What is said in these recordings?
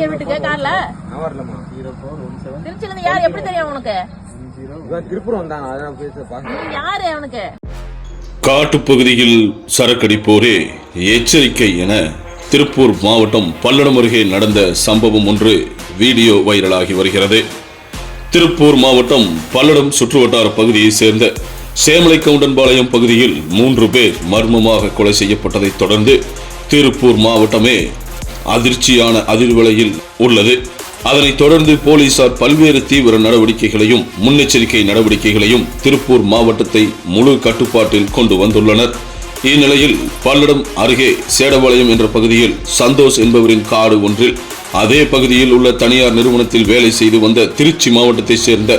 கார்ல? நான் வரலம்மா. திருச்சில இருந்து யார் எப்படி தெரியும் உனக்கு? இவன் திருப்பூர் வந்தாங்க அதான் பேச பாக்க நீ யாரு அவனுக்கு? காட்டுப்பகுதியில் சரக்கடிப்போரே எச்சரிக்கை என திருப்பூர் மாவட்டம் பல்லடம் அருகே நடந்த சம்பவம் ஒன்று வீடியோ வைரலாகி வருகிறது. திருப்பூர் மாவட்டம் பல்லடம் சுற்றுவட்டார பகுதியைச் சேர்ந்த சேமலை கவுண்டன்பாளையம் பகுதியில் மூன்று பேர் மர்மமாக கொலை செய்யப்பட்டதைத் தொடர்ந்து திருப்பூர் மாவட்டமே அதிர்ச்சியான அதிர்வலையில் உள்ளது. அதனைத் தொடர்ந்து போலீசார் பல்வேறு தீவிர நடவடிக்கைகளையும் முன்னெச்சரிக்கை நடவடிக்கைகளையும் திருப்பூர் மாவட்டத்தை முழு கட்டுப்பாட்டில் கொண்டு வந்துள்ளனர். இந்நிலையில் பல்லடம் அருகே சேடபாளையம் என்ற பகுதியில் சந்தோஷ் என்பவரின் காடு ஒன்றில் அதே பகுதியில் உள்ள தனியார் நிறுவனத்தில் வேலை செய்து வந்த திருச்சி மாவட்டத்தைச் சேர்ந்த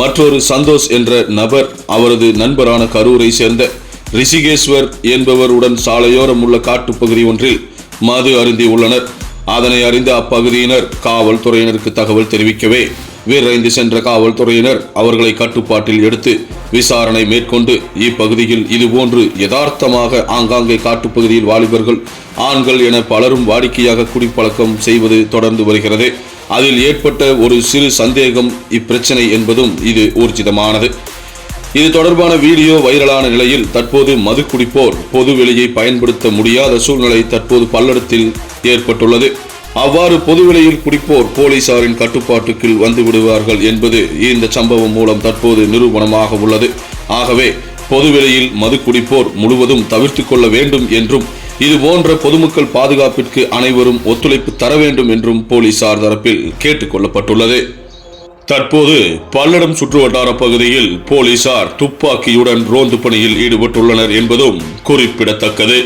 மற்றொரு சந்தோஷ் என்ற நபர் அவரது நண்பரான கரூரை சேர்ந்த ரிஷிகேஸ்வர் என்பவருடன் சாலையோரம் உள்ள காட்டுப்பகுதி ஒன்றில் மது அருந்தி உள்ளனர். அதனை அறிந்த அப்பகுதியினர் காவல்துறையினருக்கு தகவல் தெரிவிக்கவே விரைந்து சென்ற காவல்துறையினர் அவர்களை கட்டுப்பாட்டில் எடுத்து விசாரணை மேற்கொண்டு இப்பகுதியில் இதுபோன்று யதார்த்தமாக ஆங்காங்கே காட்டுப்பகுதியில் வாலிபர்கள் ஆண்கள் என பலரும் வாடிக்கையாக குடிப்பழக்கம் செய்வது தொடர்ந்து வருகிறது. அதில் ஏற்பட்ட ஒரு சிறு சந்தேகம் இப்பிரச்சனை என்பதும் இது ஊர்ஜிதமானது. இது தொடர்பான வீடியோ வைரலான நிலையில் தற்போது மது குடிப்போர் பொது வெளியை பயன்படுத்த முடியாத சூழ்நிலை தற்போது பல்லடத்தில் ஏற்பட்டுள்ளது. அவ்வாறு பொதுவெளியில் குடிப்போர் போலீசாரின் கட்டுப்பாட்டுக்குள் வந்து விடுவார்கள் என்பது இந்த சம்பவம் மூலம் தற்போது நிரூபணமாக உள்ளது. ஆகவே பொதுவெளியில் மது குடிப்போர் முழுவதும் தவிர்த்துக் கொள்ள வேண்டும் என்றும் இது போன்ற பொதுமக்கள் பாதுகாப்பிற்கு அனைவரும் ஒத்துழைப்பு தர வேண்டும் என்றும் போலீசார் தரப்பில் கேட்டுக் கொள்ளப்பட்டுள்ளது. தற்போது பல்லடம் சுற்றுவட்டார பகுதியில் போலீசார் துப்பாக்கியுடன் ரோந்து பணியில் ஈடுபட்டுள்ளனர் என்பதும் குறிப்பிடத்தக்கது.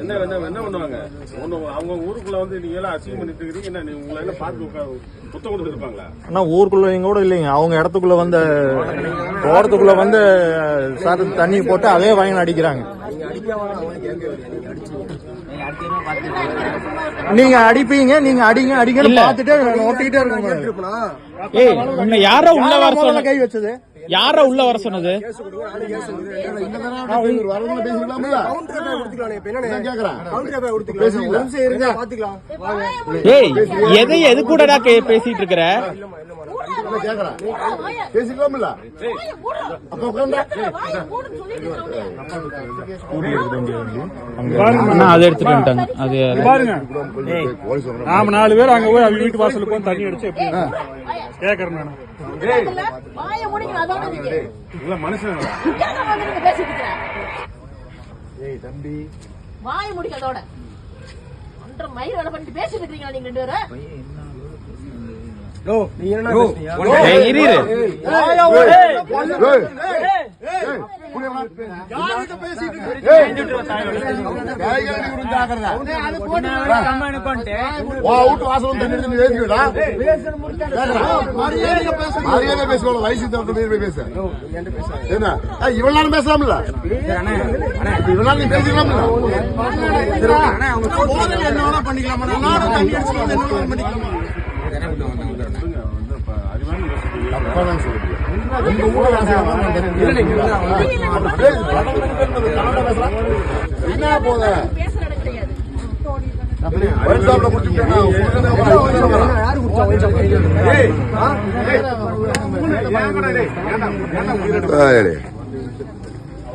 என்ன என்ன பண்ணுவாங்க அவங்க ஊருக்குள்ள வந்து நீங்க எல்லாம் பண்ணிட்டு இருக்கீங்க என்ன உங்களை எல்லாம் பார்த்து புத்தம் கொடுத்து இருப்பாங்களா ஆனா கூட இல்லைங்க. அவங்க இடத்துக்குள்ள வந்து தோட்டத்துக்குள்ள வந்து சார் தண்ணி போட்டு அதே வாங்கி அடிக்கிறாங்க. நீங்க அடிப்பீங்க நீங்க அடிங்க அடிங்கன்னு பார்த்துட்டு நோட்டிக்கிட்டே இருக்குங்க ஏய் உன்னை யாரோ உள்ள வர சொன்ன கை வச்சது? யாரோ உள்ள வர சொன்னது? ஏய் எதை எது கூடடா கே- பேசிட்டு இருக்கிற? பேசிக்கலாம்ல அண்ணா அதை எடுத்துட்டு வந்துட்டாங்க. அது பாருங்க. நாம நாலு பேர் அங்க போய் அவங்க வீட்டு வாசலுக்கு தண்ணி அடிச்சு எப்படி கேக்குறேன் நானு. இல்ல மனுஷன் வாய முடிக்க அதோட. மயிர் வேலை பண்ணிட்டு பேசிட்டு இருக்கீங்களா நீங்க ரெண்டு பேரும் ஏய், இரு இரு. வீட்டு வாசல் தண்ணி எடுத்து பேசிக்கிட்டா மரியாதை பேசுவோம் வயசு பேச என்ன இவ்வளவு நேரம் பேசலாம்ல இவ்வளவு நேரம் நீ பேசிக்கலாம்ல வேணா பண்ணிக்கலாமா நானும் தண்ணி அடிச்சுட்டு வந்து என்ன வேணா பண்ணிக்கலாமா தப்பாதான் சொல்றீங்க. உங்க ஊர்ல வாசல் தான் நான் தெரியும்.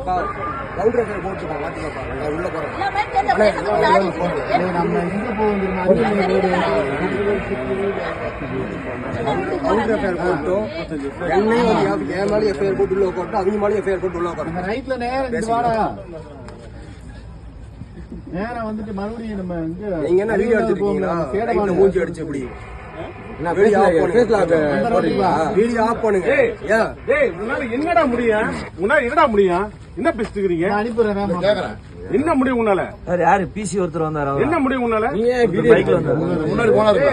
என்ன போத பேசுற இடம் கிடையாது வருஷாப்ல முடிச்சுட்டேன்னா எல்லாமே தெரிஞ்ச பேசுறது யாரு? என் மேலே எஃப்ஐஆர் போட்டு உள்ள உட்காரட்டும் அவங்க மேலே எஃப்ஐஆர் போட்டு உள்ள உட்காரட்டும் ரைட்ல நேரம் நேரம் வந்துட்டு மறுபடியும் நம்ம இங்க நீங்க என்ன வீடியோ எடுத்துருக்கீங்களா? ரைட்ல மூஞ்சி அடிச்சு எப்படி? வீடியோ ஆஃப் பண்ணுங்க. வீடியோ ஆஃப் பண்ணுங்க. ஏன் டேய் உன்னால என்னடா முடியும்? உன்னால என்னடா முடியும்? என்ன பேசிட்டு இருக்கீங்க அனுப்பிடுறேன் கேக்குறேன். என்ன முடியும் உன்னால? யாரு? பிசி ஒருத்தர் வந்தாரு? என்ன முடியும் உன்னால? பைக்ல வந்தாரு. முன்னாடி போனாரு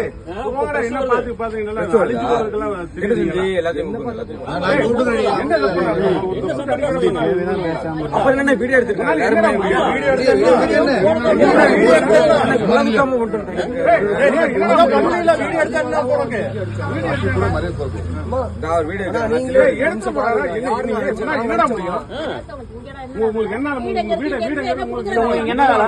அப்புறம் என்ன வீடியோ எடுத்துருக்காங்க? என்ன- வேலை?